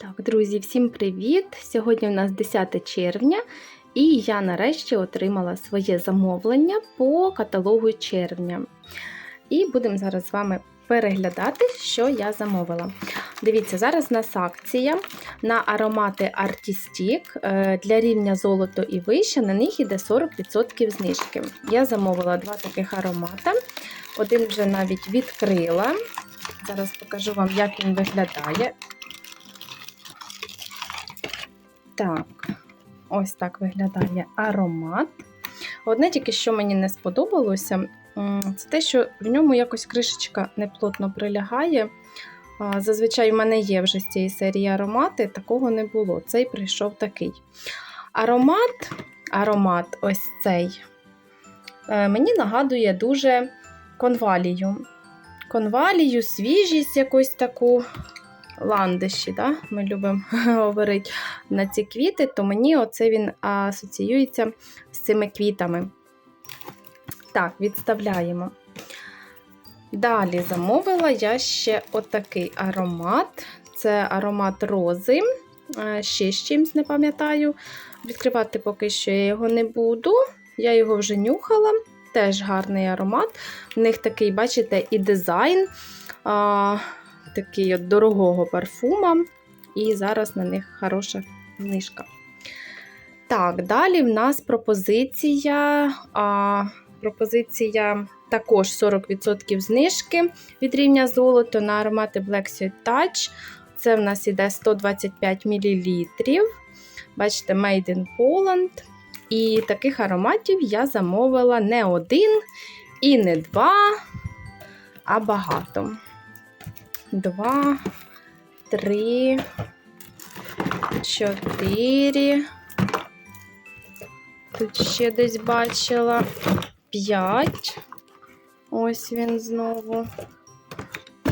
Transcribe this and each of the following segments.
Так, друзі, всім привіт! Сьогодні у нас 10 червня, і я нарешті отримала своє замовлення по каталогу червня. І будемо зараз з вами переглядати, що я замовила. Дивіться, зараз у нас акція на аромати Artistic е, для рівня золото і вище, на них йде 40% знижки. Я замовила два таких аромата. Один вже навіть відкрила. Зараз покажу вам, як він виглядає. Так, ось так виглядає аромат. Одне тільки, що мені не сподобалося, це те, що в ньому якось кришечка неплотно прилягає. Зазвичай в мене є вже з цієї серії аромати, такого не було. Цей прийшов такий. Аромат, аромат ось цей, е, мені нагадує дуже конвалію. Конвалію, свіжість якусь таку ландиші, да? ми любимо говорити на ці квіти, то мені оце він асоціюється з цими квітами. Так, відставляємо. Далі замовила я ще отакий аромат. Це аромат рози. Ще з чимось не пам'ятаю. Відкривати поки що я його не буду. Я його вже нюхала. Теж гарний аромат. В них такий, бачите, і дизайн такий от дорогого парфума. І зараз на них хороша знижка. Так, далі в нас пропозиція. А, пропозиція також 40% знижки від рівня золото на аромати Black Sweet Touch. Це в нас іде 125 мл. Бачите, Made in Poland. І таких ароматів я замовила не один і не два, а багато. Два, три, чотири. Тут ще десь бачила п'ять. Ось він знову.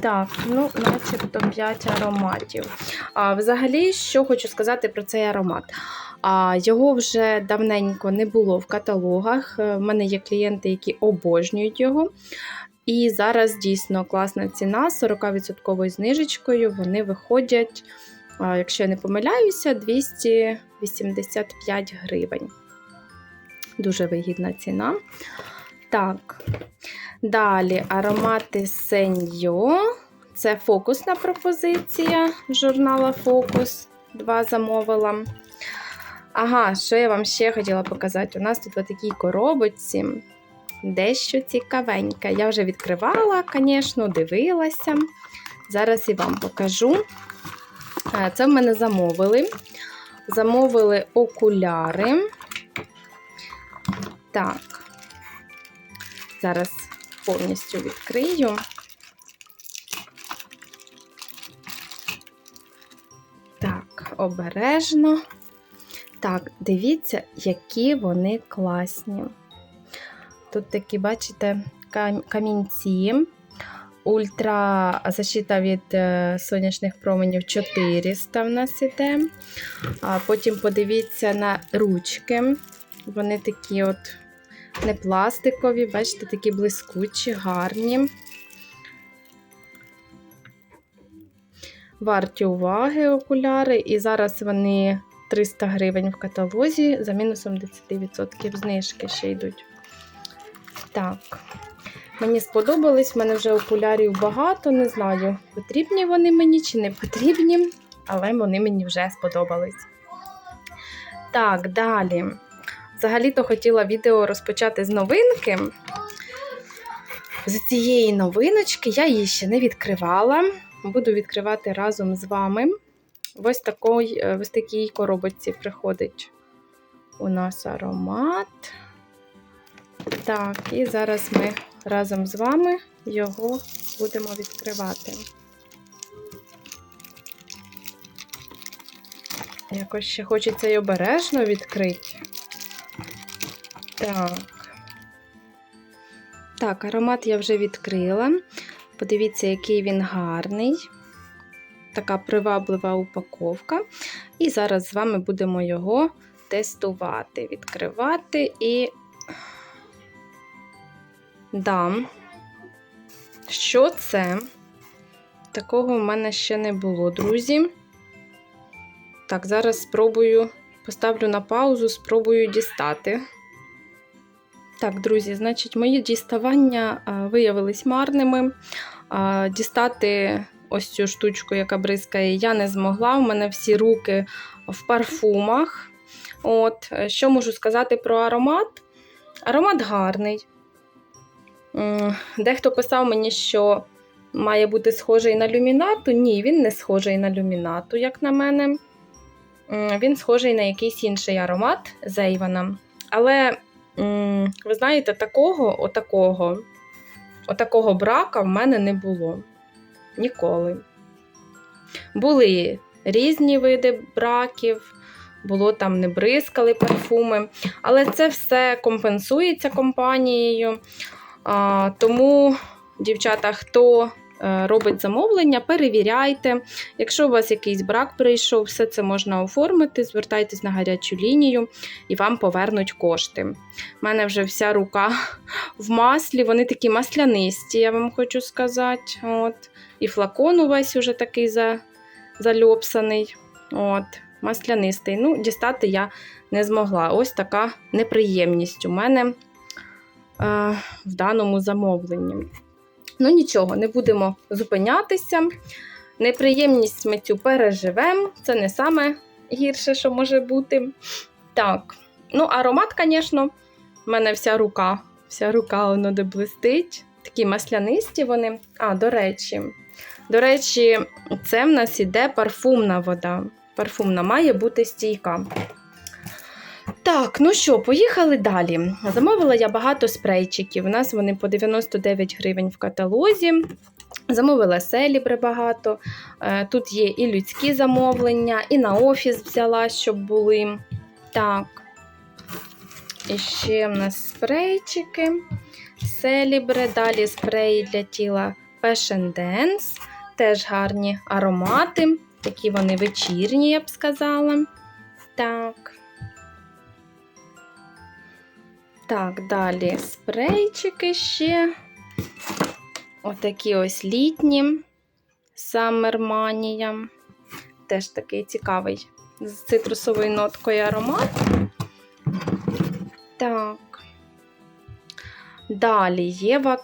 Так, ну, начебто 5 ароматів. А, Взагалі, що хочу сказати про цей аромат. А, Його вже давненько не було в каталогах. У мене є клієнти, які обожнюють його. І зараз дійсно класна ціна з 40% знижечкою. Вони виходять, якщо я не помиляюся, 285 гривень. Дуже вигідна ціна. Так, далі аромати Сеньо. Це фокусна пропозиція журнала Фокус. Два замовила. Ага, що я вам ще хотіла показати? У нас тут в такій коробочці дещо цікавеньке. Я вже відкривала, звісно, дивилася. Зараз і вам покажу. Е, це в мене замовили. Замовили окуляри. Так, зараз повністю відкрию. Так, обережно. Так, дивіться, які вони класні. Тут такі, бачите, камінці. Ультра защита від е, сонячних променів 400 в нас іде. А Потім подивіться на ручки. Вони такі от не пластикові, бачите, такі блискучі, гарні. Варті уваги окуляри, і зараз вони 300 гривень в каталозі, за мінусом 10% знижки ще йдуть. Так, мені сподобались, в мене вже окулярів багато, не знаю, потрібні вони мені чи не потрібні, але вони мені вже сподобались. Так, далі. Взагалі-то хотіла відео розпочати з новинки. З цієї новиночки я її ще не відкривала. Буду відкривати разом з вами. Ось такий, ось такій коробочці приходить у нас аромат. Так, і зараз ми разом з вами його будемо відкривати. Якось ще хочеться й обережно відкрити. Так. Так, аромат я вже відкрила. Подивіться, який він гарний. Така приваблива упаковка. І зараз з вами будемо його тестувати, відкривати і дам. Що це? Такого в мене ще не було, друзі. Так, зараз спробую, поставлю на паузу, спробую дістати. Так, друзі, значить, мої діставання виявились марними. А, дістати ось цю штучку, яка бризкає, я не змогла. У мене всі руки в парфумах. От, е, Що можу сказати про аромат? Аромат гарний. Дехто писав мені, що має бути схожий на люмінату. Ні, він не схожий на люмінату, як на мене. Він схожий на якийсь інший аромат Зейвана. Але, ви знаєте, такого, отакого, отакого брака в мене не було. Ніколи. Були різні види браків, було там не бризкали парфуми, але це все компенсується компанією. Тому, дівчата, хто е, робить замовлення, перевіряйте. Якщо у вас якийсь брак прийшов, все це можна оформити, звертайтесь на гарячу лінію і вам повернуть кошти. У мене вже вся рука в маслі, вони такі маслянисті, я вам хочу сказати. От. І флакон увесь уже такий за, зальопсаний. От. Маслянистий. Ну, дістати я не змогла. Ось така неприємність у мене в даному замовленні. Ну, нічого, не будемо зупинятися. Неприємність ми цю переживемо. Це не саме гірше, що може бути. Так, ну, аромат, звісно, в мене вся рука, вся рука воно де блистить. Такі маслянисті вони. А, до речі, до речі, це в нас іде парфумна вода. Парфумна має бути стійка. Так, ну що, поїхали далі. Замовила я багато спрейчиків. У нас вони по 99 гривень в каталозі. Замовила селібри багато. Е, Тут є і людські замовлення, і на офіс взяла, щоб були. Так. І ще в нас спрейчики. Селібри. Далі спреї для тіла Passion Dance. Теж гарні аромати. Такі вони вечірні, я б сказала. Так. Так, далі спрейчики ще. Отакі ось літні Summer Теж такий цікавий з цитрусовою ноткою аромат. Так. Далі Єва.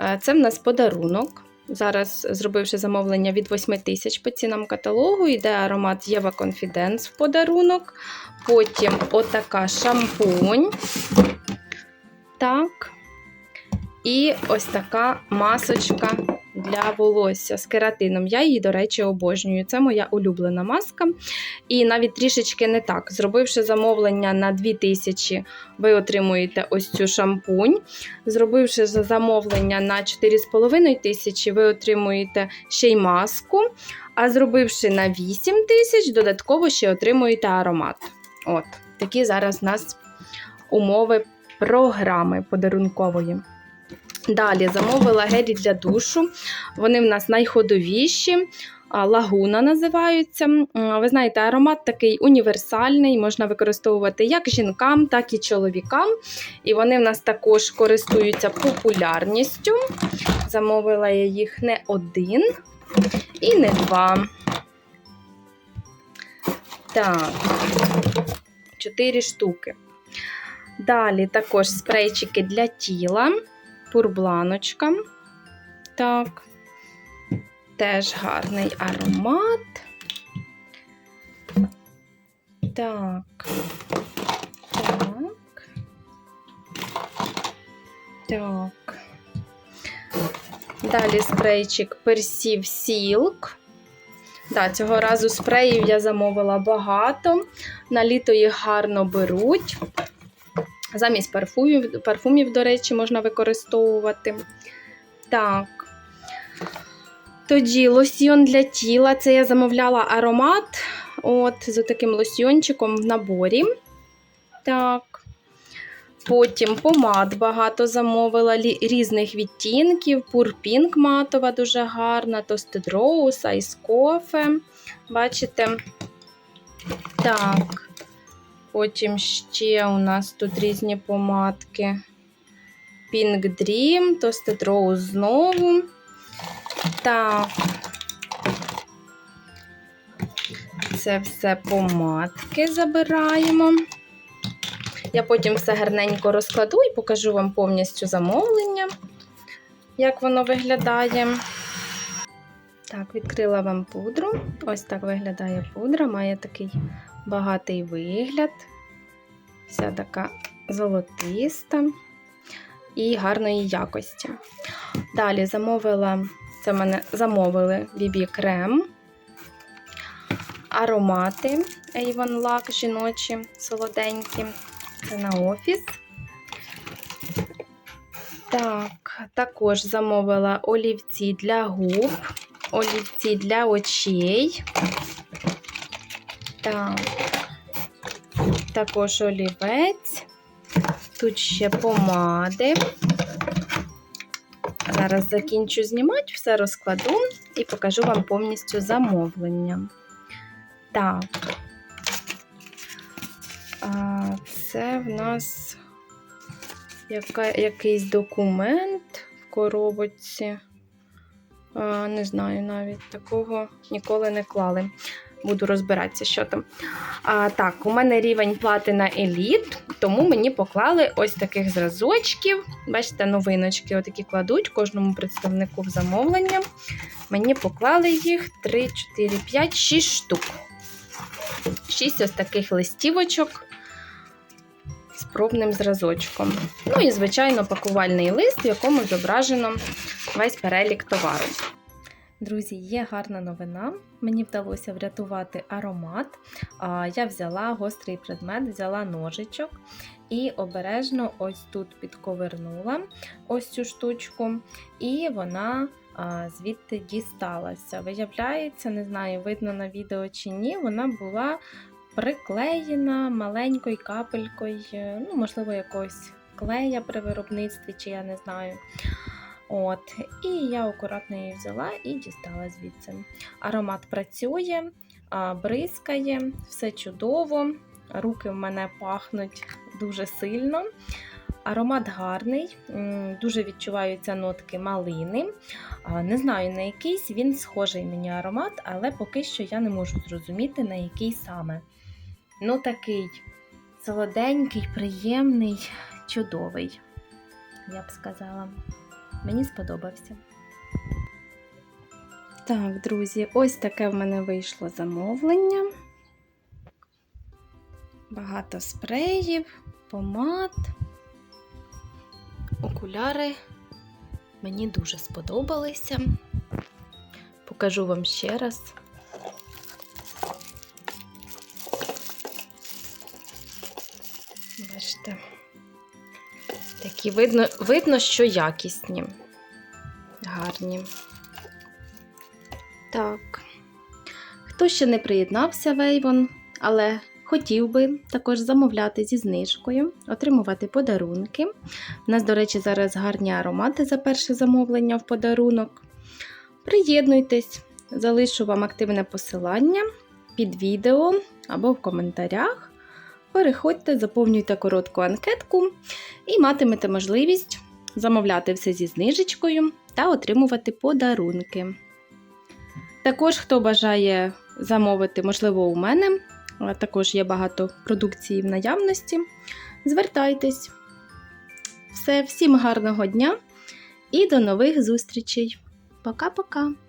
Е, Це в нас подарунок. Зараз, зробивши замовлення від 8 тисяч по цінам каталогу, йде аромат Єва Конфіденс в подарунок. Потім отака шампунь. Так. І ось така масочка для волосся з кератином. Я її, до речі, обожнюю. Це моя улюблена маска. І навіть трішечки не так. Зробивши замовлення на 2000, ви отримуєте ось цю шампунь. Зробивши замовлення на 4,5 тисячі, ви отримуєте ще й маску. А зробивши на 8 тисяч, додатково ще отримуєте аромат. От, такі зараз у нас умови програми подарункової. Далі замовила гелі для душу. Вони в нас найходовіші. Лагуна називаються. Ви знаєте, аромат такий універсальний, можна використовувати як жінкам, так і чоловікам. І вони в нас також користуються популярністю. Замовила я їх не один і не два. Так, чотири штуки. Далі також спрейчики для тіла, пурбланочка. Так, теж гарний аромат. Так. Так. Так. Далі спрейчик Perceive Silk. Да, цього разу спреїв я замовила багато. На літо їх гарно беруть. Замість парфумів, парфумів, до речі, можна використовувати. Так. Тоді лосьйон для тіла. Це я замовляла аромат. От, з таким лосьйончиком в наборі. Так. Потім помад багато замовила різних відтінків. Пурпінк матова дуже гарна, Rose, Ice Бачите? Так. Потім ще у нас тут різні помадки. Pink Dream, Toasted Rose знову. Так. Це все помадки забираємо. Я потім все гарненько розкладу і покажу вам повністю замовлення, як воно виглядає. Так, відкрила вам пудру. Ось так виглядає пудра, має такий багатий вигляд. Вся така золотиста і гарної якості. Далі замовила, це мене замовили BB крем, аромати Avon Lac жіночі, солоденькі. Це на офіс. Так, також замовила олівці для губ, олівці для очей. Так, також олівець. Тут ще помади. Зараз закінчу знімати, все розкладу і покажу вам повністю замовлення. Так. А, Це в нас яка, якийсь документ в коробочці. А, Не знаю, навіть такого ніколи не клали. Буду розбиратися, що там. А, Так, у мене рівень платина еліт, тому мені поклали ось таких зразочків. Бачите, новиночки отакі кладуть кожному представнику в замовлення. Мені поклали їх 3, 4, 5, 6 штук. 6 ось таких листівочок з пробним зразочком. Ну і, звичайно, пакувальний лист, в якому зображено весь перелік товару. Друзі, є гарна новина. Мені вдалося врятувати аромат. Я взяла гострий предмет, взяла ножичок і обережно ось тут підковернула ось цю штучку, і вона звідти дісталася. Виявляється, не знаю, видно на відео чи ні, вона була приклеєна маленькою капелькою, ну, можливо, якогось клея при виробництві, чи я не знаю. От, І я акуратно її взяла і дістала звідси. Аромат працює, бризкає, все чудово. Руки в мене пахнуть дуже сильно. Аромат гарний, дуже відчуваються нотки малини. Не знаю, на якийсь він схожий мені аромат, але поки що я не можу зрозуміти, на який саме. Ну, такий солоденький, приємний, чудовий, я б сказала. Мені сподобався. Так, друзі, ось таке в мене вийшло замовлення. Багато спреїв, помад, окуляри. Мені дуже сподобалися. Покажу вам ще раз. Бачите, такі видно, видно, що якісні, гарні. Так. Хто ще не приєднався в Avon, але хотів би також замовляти зі знижкою, отримувати подарунки. У нас, до речі, зараз гарні аромати за перше замовлення в подарунок. Приєднуйтесь, залишу вам активне посилання під відео або в коментарях. Переходьте, заповнюйте коротку анкетку і матимете можливість замовляти все зі знижечкою та отримувати подарунки. Також, хто бажає замовити, можливо, у мене, а також є багато продукції в наявності. Звертайтесь. Все, всім гарного дня і до нових зустрічей. Пока-пока!